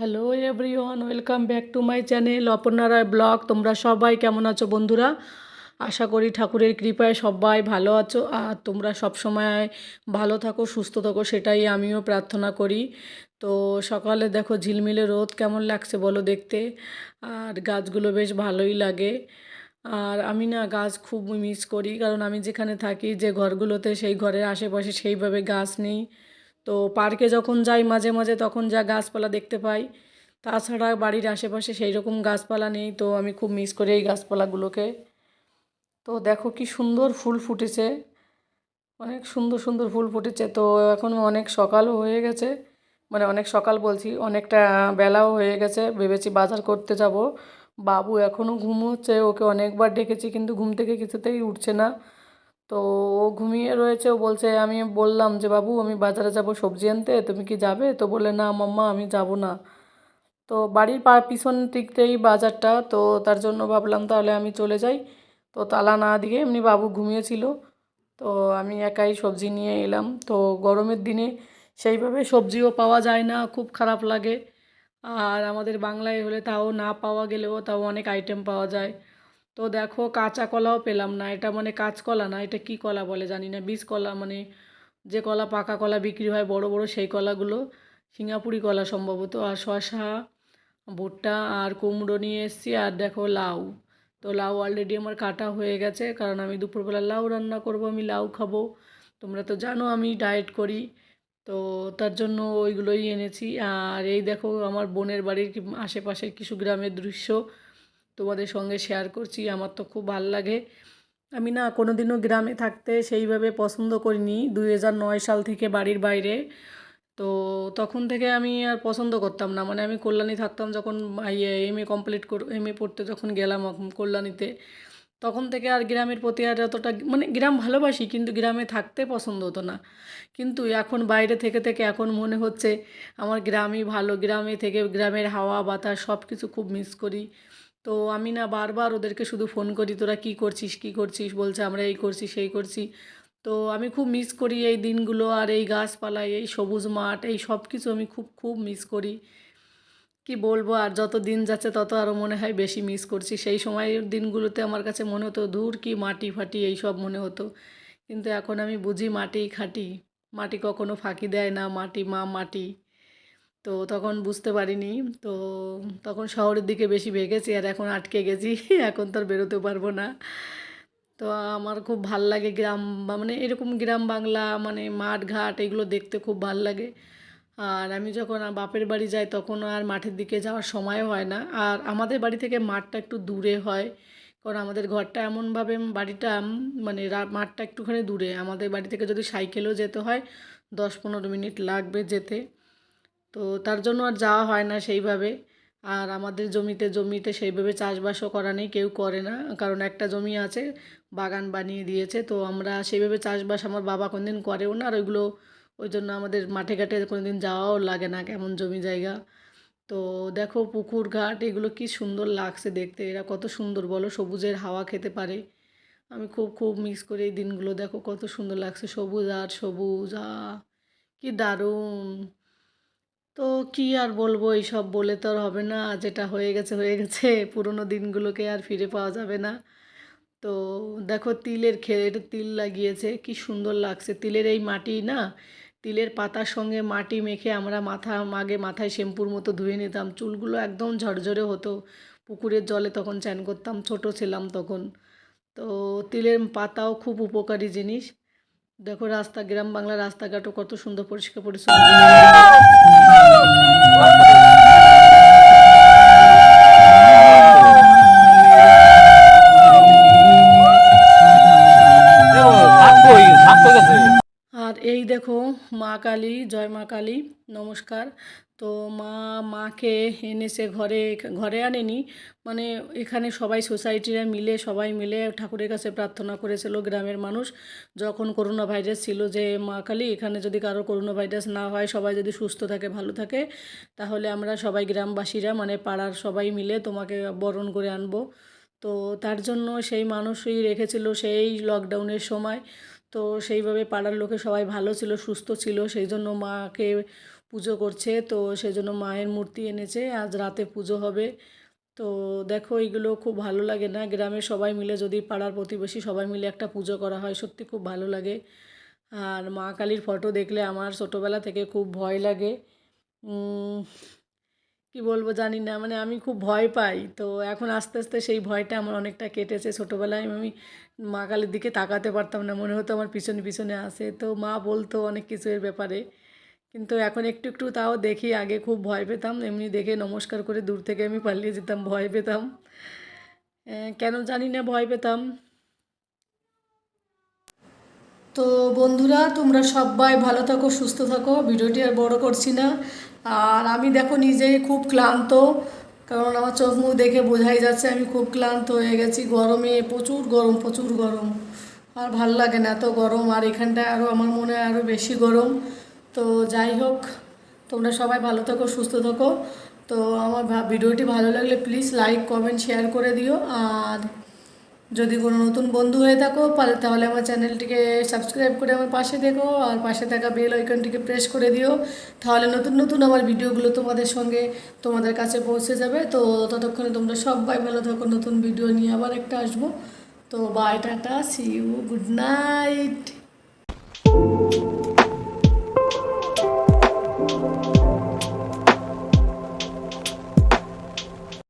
Hello everyone welcome back to my channel Aparna Roy blog তোমরা সবাই কেমন আছো বন্ধুরা আশা করি ঠাকুরের কৃপায় সবাই ভালো আছো আর তোমরা সব সময় ভালো থাকো সুস্থ থাকো সেটাই আমিও প্রার্থনা করি তো সকালে দেখো ঝিলমিলে রোদ কেমন লাগছে বলো দেখতে। আর গাছগুলো বেশ ভালোই লাগে। আর আমি না গাছ খুব মিস করি, কারণ আমি যেখানে থাকি যে ঘরগুলোতে, সেই ঘরের আশেপাশে সেইভাবে গাছ নেই। তো পার্কে যখন যাই মাঝে মাঝে তখন যা গাছপালা দেখতে পাই, তাছাড়া বাড়ির আশেপাশে সেই রকম গাছপালা নেই, তো আমি খুব মিস করি এই গাছপালাগুলোকে। তো দেখো কি সুন্দর ফুল ফুটেছে, অনেক সুন্দর সুন্দর ফুল ফুটেছে। তো এখন অনেক সকালও হয়ে গেছে মানে অনেক সকাল বলছি, অনেকটা বেলাও হয়ে গেছে, ভেবেছি বাজার করতে যাব। বাবু এখনও ঘুমোচ্ছে, ওকে অনেকবার ডেকেছি, কিন্তু ঘুম থেকে কিছুতেই উঠছে না। তো ও ঘুমিয়ে রয়েছে, ও বলছে, আমি বললাম যে, বাবু, আমি বাজারে যাব সবজি আনতে, তুমি কি যাবে? তো বলে না মাম্মা, আমি যাব না। তো বাড়ির পা, পিছন দিকতেই বাজারটা, তো তার জন্য ভাবলাম তাহলে আমি চলে যাই। তো তালা না দিয়ে এমনি বাবু ঘুমিয়েছিল। তো আমি একাই সবজি নিয়ে এলাম। তো গরমের দিনে সেইভাবে সবজিও পাওয়া যায় না, খুব খারাপ লাগে। আর আমাদের বাংলায় হলে তাও না পাওয়া গেলেও তাও অনেক আইটেম পাওয়া যায়। তো দেখো কাঁচা কলাও পেলাম না, এটা মানে কাঁচকলা না, এটা কি কলা বলে জানি না, বীজ কলা মানে যে কলা পাকা কলা বিক্রি হয় বড় বড় সেই কলাগুলো, সিঙ্গাপুরি কলা সম্ভবত, আর শশা ভুট্টা আর কুমড়ো নিয়ে এসেছি, আর দেখো লাউ, তো লাউ অলরেডি আমার কাটা হয়ে গেছে, কারণ আমি দুপুরবেলা লাউ রান্না করব, আমি লাউ খাব, তোমরা তো জানো আমি ডায়েট করি, তো তার জন্য ওইগুলোই এনেছি, আর এই দেখো আমার বোনের বাড়ির আশেপাশের কিছু গ্রামের দৃশ্য তোমাদের সঙ্গে শেয়ার করছি, আমার তো খুব ভালো লাগে। আমি না কোনো দিনও গ্রামে থাকতে সেইভাবে পছন্দ করিনি, দুই হাজার নয় সাল থেকে বাড়ির বাইরে। তো তখন থেকে আমি আর পছন্দ করতাম না মানে আমি কল্যাণী থাকতাম যখন এম এ কমপ্লিট কর এম এ পড়তে যখন গেলাম কল্যাণীতে। তখন থেকে আর গ্রামের প্রতি আর এতটা মানে গ্রাম ভালোবাসি, কিন্তু গ্রামে থাকতে পছন্দ হতো না। কিন্তু এখন বাইরে থেকে থেকে এখন মনে হচ্ছে, আমার গ্রামই ভালো, গ্রামে থেকে গ্রামের হাওয়া, বাতাস সব কিছু খুব মিস করি। তো আমি না বারবার ওদেরকে শুধু ফোন করি, তোরা কী করছিস কী করছিস? বলছে, আমরা এই করছি, সেই করছি। তো আমি খুব মিস করি এই দিনগুলো আর এই গাছপালা, এই সবুজ মাঠ, এই সব কিছু আমি খুব খুব মিস করি। কি বলব, আর যত দিন যাচ্ছে তত আরও মনে হয় বেশি মিস করছি। সেই সময়ের দিনগুলোতে আমার কাছে মনে হতো দূর কি মাটি ফাটি এই সব মনে হতো। কিন্তু এখন আমি বুঝি মাটি খাটি। মাটি কখনো ফাঁকি দেয় না, মাটি মা, মাটি। তো তখন বুঝতে পারিনি। তো তখন শহরের দিকে বেশি ভেগেছি আর এখন আটকে গেছি। এখন তো আর বেরোতে পারব না। তো আমার খুব ভালো লাগে গ্রাম মানে এরকম গ্রাম বাংলা মানে মাঠ ঘাট এগুলো দেখতে খুব ভালো লাগে। আর আমি যখন বাপের বাড়ি যাই তখন আর মাঠের দিকে যাওয়ার সময় হয় না। আর আমাদের বাড়ি থেকে মাঠটা একটু দূরে হয়। কারণ আমাদের ঘরটা এমনভাবে বাড়িটা মানে মাঠটা একটুখানি দূরে। আমাদের বাড়ি থেকে যদি সাইকেলেও যেতে হয়, দশ পনেরো মিনিট লাগবে যেতে। তো তার জন্য আর যাওয়া হয় না সেইভাবে। আর আমাদের জমিতে জমিতে সেইভাবে চাষবাসও করা নেই, কেউ করে না। কারণ একটা জমি আছে, বাগান বানিয়ে দিয়েছে, তো আমরা সেইভাবে চাষবাস আমার বাবা কোনোদিন করেও না, আর ওইগুলো ওই জন্য আমাদের মাঠে ঘাটে কোনোদিন যাওয়াও লাগে না, কেমন জমি জায়গা। তো দেখো পুকুর ঘাট, এগুলো কি সুন্দর লাগছে দেখতে। এরা কত সুন্দর, বলো সবুজের হাওয়া খেতে পারে। আমি খুব খুব মিস করি এই দিনগুলো। দেখো কত সুন্দর লাগছে, সবুজ আর সবুজ আ কি দারুণ। তো কি আর বলব, এইসব বলে তো আর হবে না। যেটা হয়ে গেছে হয়ে গেছে। পুরোনো দিনগুলোকে আর ফিরে পাওয়া যাবে না। তো দেখো, তিলের খেয়ে তিল লাগিয়েছে। কি সুন্দর লাগছে। তিলের এই মাটি না, তিলের পাতার সঙ্গে মাটি মেখে আমরা মাথা, আগে মাথায় শ্যাম্পুর মতো ধুয়ে নিতাম। চুলগুলো একদম ঝরঝরে হতো। পুকুরের জলে তখন চান করতাম। ছোট ছিলাম তখন। তো তিলের পাতাও খুব উপকারী জিনিস। দেখো রাস্তা গ্রাম বাংলার রাস্তাঘাটও কত সুন্দর পরিষ্কার পরিচ্ছন্ন। কালী, জয় মা কালী, নমস্কার। তো মা, মাকে এনেছে ঘরে ঘরে আনেনি মানে এখানে সবাই সোসাইটিরা মিলে, সবাই মিলে ঠাকুরের কাছে প্রার্থনা করেছিল গ্রামের মানুষ, যখন করোনা ভাইরাস ছিল যে মা কালী, এখানে যদি কারও করোনা ভাইরাস না হয়, সবাই যদি সুস্থ থাকে, ভালো থাকে, তাহলে আমরা সবাই গ্রামবাসীরা মানে পাড়ার সবাই মিলে তোমাকে বরণ করে আনব। তো তার জন্য সেই মানুষই রেখেছিল সেই লকডাউনের সময়। তো সেইভাবে পাড়ার লোকে সবাই ভালো ছিল, সুস্থ ছিল সেই জন্য মাকে পুজো করছে। তো সেই জন্য মায়ের মূর্তি এনেছে, আজ রাতে পুজো হবে। তো দেখো এইগুলো খুব ভালো লাগে না। গ্রামে সবাই মিলে, যদি পাড়ার প্রতিবেশী সবাই মিলে একটা পুজো করা হয়, সত্যি খুব ভালো লাগে। আর মা কালীর ফটো দেখলে আমার ছোটোবেলা থেকে খুব ভয় লাগে। কি বলব জানি না মানে আমি খুব ভয় পাই। তো এখন আস্তে আস্তে সেই ভয়টা আমার অনেকটা কেটেছে ছোটোবেলায়। আমি মা কালীর দিকে তাকাতে পারতাম না, মনে হতো আমার পিছনে পিছনে আসে তো মা বলতো অনেক কিছু এর ব্যাপারে। কিন্তু এখন একটু একটু তাও দেখি, আগে খুব ভয় পেতাম, এমনি দেখে নমস্কার করে দূর থেকে আমি পালিয়ে যেতাম, ভয় পেতাম। কেন জানি না ভয় পেতাম। তো বন্ধুরা, তোমরা সবাই ভালো থাকো, সুস্থ থাকো। ভিডিওটি আর বড় করছি না। আর আমি দেখো নিজেই খুব ক্লান্ত, কারণ আমার চোখ মুখ দেখে বোঝাই যাচ্ছে আমি খুব ক্লান্ত হয়ে গেছি। গরমে প্রচুর গরম প্রচুর গরম। আর ভালো লাগে না এত গরম, আর এখানটায় আরও আমার মনে হয় আরও বেশি গরম। তো যাই হোক, তোমরা সবাই ভালো থাকো, সুস্থ থাকো। তো আমার ভিডিওটি ভালো লাগলে প্লিজ লাইক কমেন্ট শেয়ার করে দিও। আর যদি কোনো নতুন বন্ধু হয়ে থাকো তাহলে আমার চ্যানেলটিকে সাবস্ক্রাইব করে আমার পাশে দেখো, আর পাশে থাকা বেল আইকনটিকে প্রেস করে দিও। তাহলে নতুন নতুন আমার ভিডিওগুলো তোমাদের সঙ্গে তোমাদের কাছে পৌঁছে যাবে। তো ততক্ষণে তোমরা সবাই ভালো থাকো, নতুন ভিডিও নিয়ে আবার একটা আসব। তো bye tata see you good night